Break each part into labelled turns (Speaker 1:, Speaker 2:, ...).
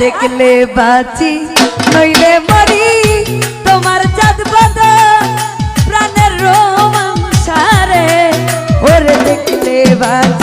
Speaker 1: দেখলে বাঁচি। নইলে মরি। তোমার চাঁদ বদল প্রাণের রোমাঞ্চারে ওরে দেখলে বাঁচি।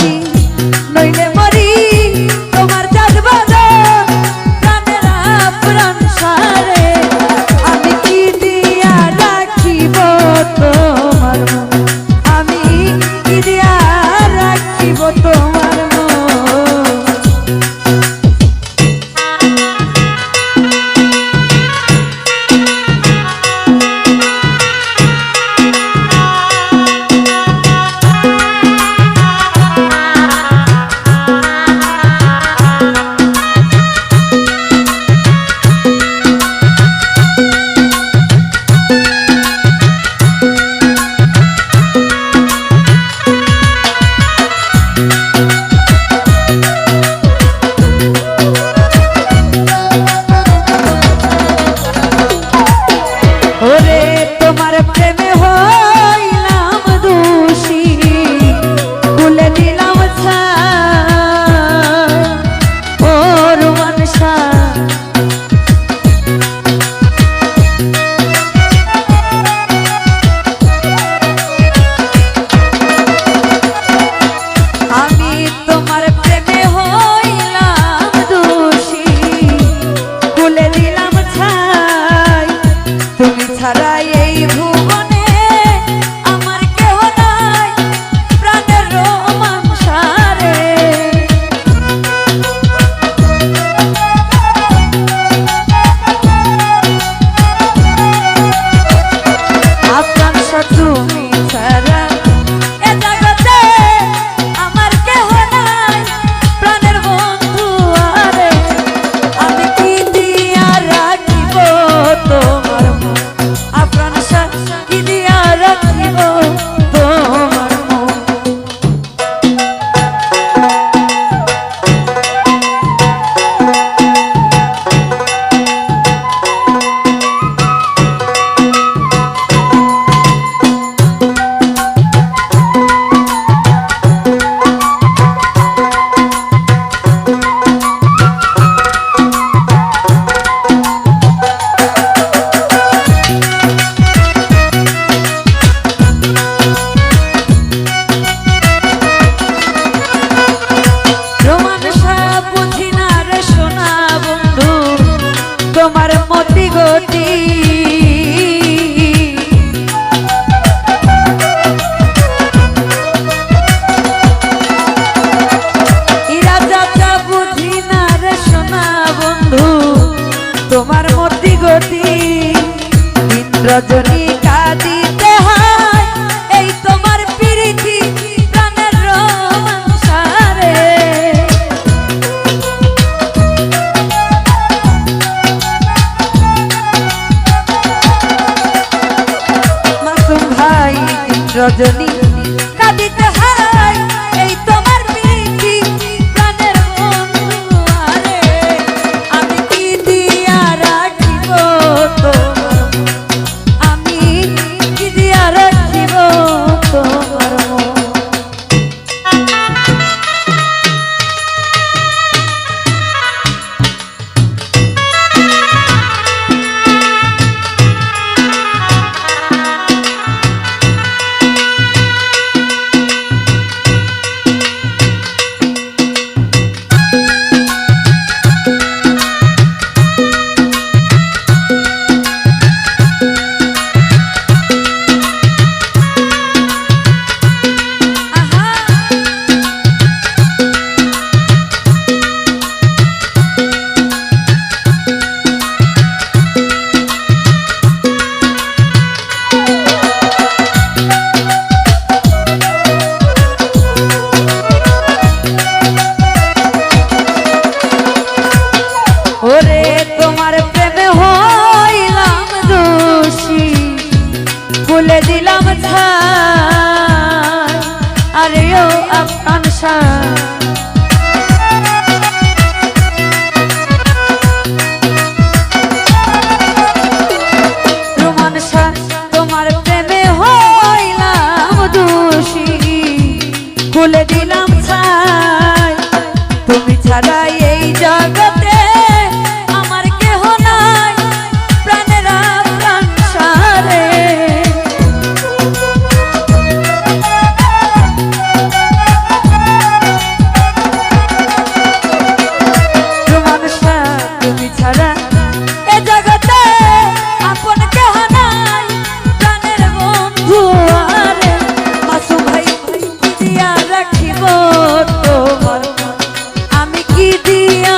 Speaker 1: Johnny love. দিয়া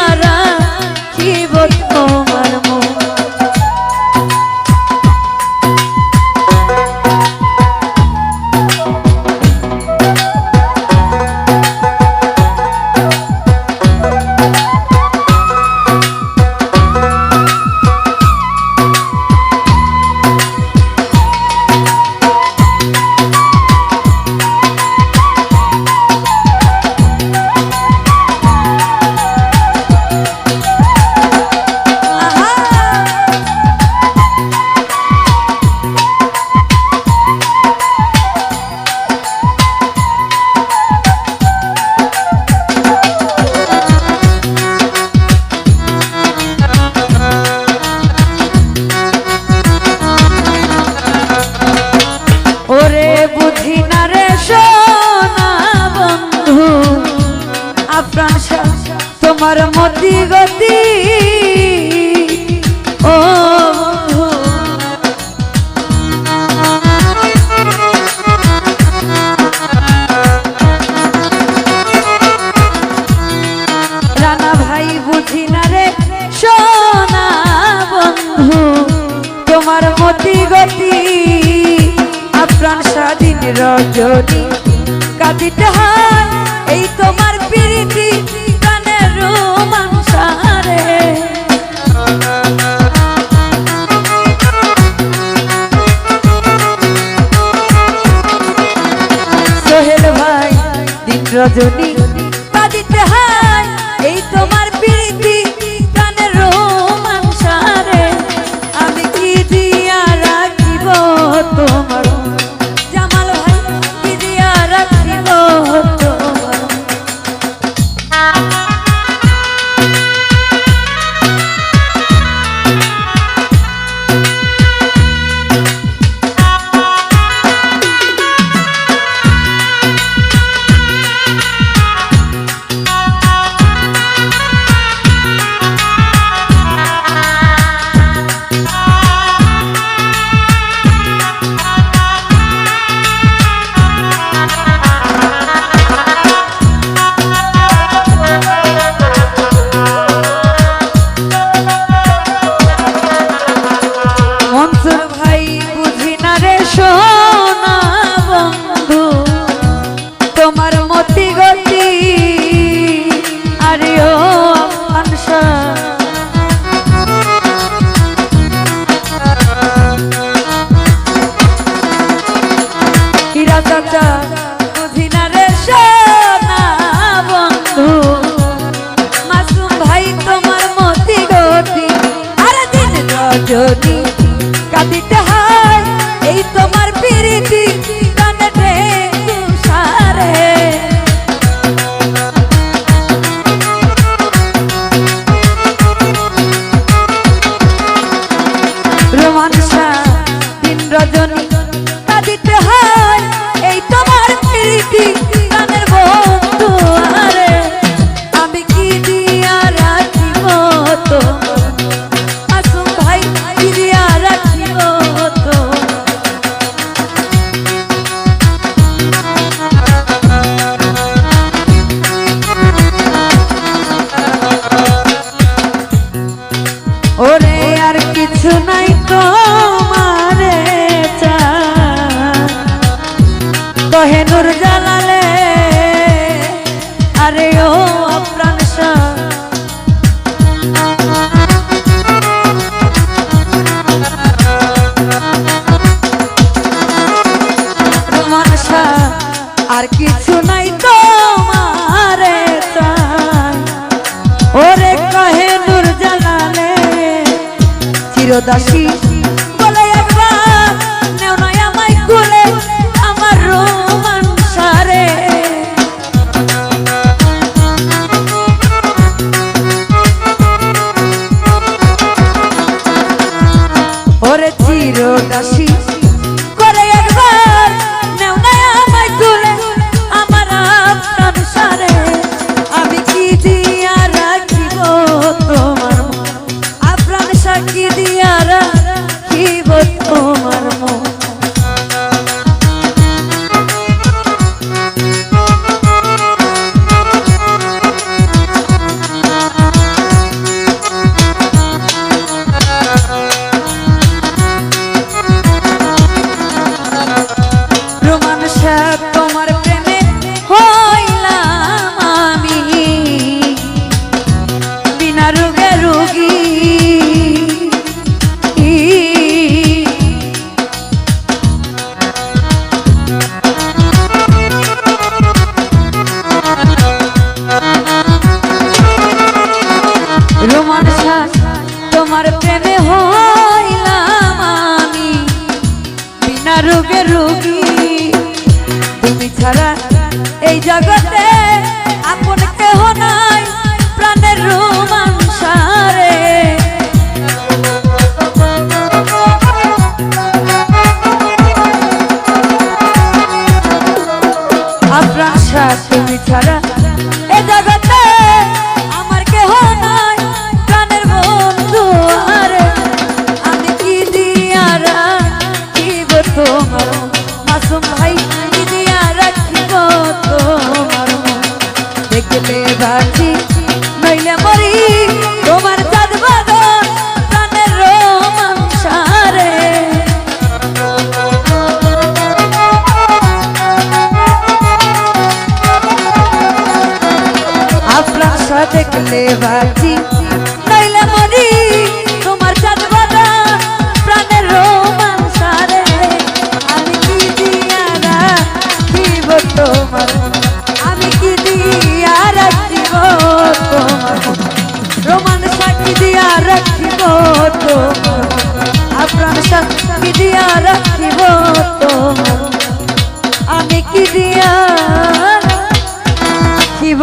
Speaker 1: কহে নূর জালালে। আরে ও প্রাণ আর কিছু নাই তোমার ওরে কহে নূর জালালে, চিরদাসী তোমার আমি কি দিয়া রাখিব তোমার রোমান সাক্ষী দিয়া রাখিব তোমার আপনার সাক্ষী দিয়া রাখিব তোমার আমি কি দিয়া রাখিব